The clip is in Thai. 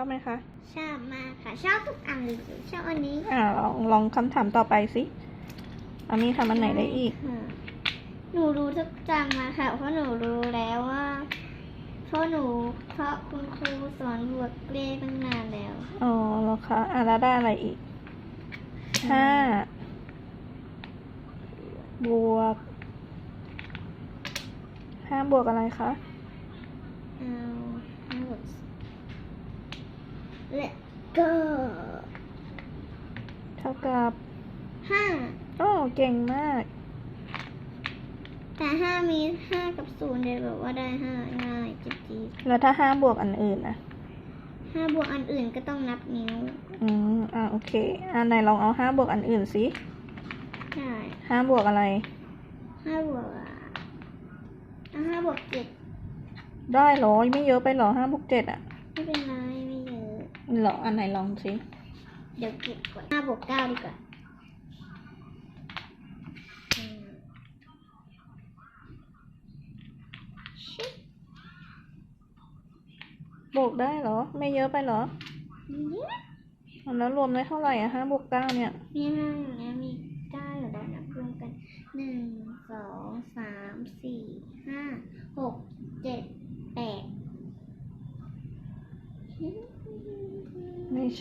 อบไหมคะชอบมากค่ะ ชอบทุกอันเลยชอบอันนี้อ่าลองลองคำถามต่อไปสิอามีทำอันไหนได้อีก ค่ะหนูรู้ทุกจำมาค่ะ เพราะหนูรู้แล้วว่า เพราะหนูเพราะคุณครูสอนบวกเลขตั้งนานแล้ว อ๋อแล้วคะอะแล้วได้อะไรอีกห้าบวกห้าบวกอะไรคะเอาห้าบวก และก็เท่ากับห้าโอ้เก่งมาก แต่ห้ามีห้ากับศูนย์เดี๋ยวแบบว่าได้ห้าง่ายจิ๊บจิ๊บแล้วถ้าห้าบวกอันอื่นนะห้าบวกอันอื่นก็ต้องนับนิ้ว อืมอ่าโอเคอ่าไหนลองเอาห้าบวกอันอื่นสิใช่ห้าบวกอะไรห้าบวกอะเอาห้าบวกเจ็ดได้เหรอไม่เยอะไปเหรอห้าบวกเจ็ดอะไม่เป็นไร ไม่เยอะเหรออันไหนลองสิเดี๋ยวเก็บก่อนห้าบวกเก้าดีกว่าอืมชิบบวกได้เหรอ ไม่เยอะไปเหรอเนี่ยอะแล้วรวมได้เท่าไหร่อะห้าบวกเก้าเนี่ยมีห้าอยู่เนี่ยมีเก้าอยู่แล้วนับรวมกันหนึ่งสองสามสี่ห้าหกเจ็ดแปด 没事。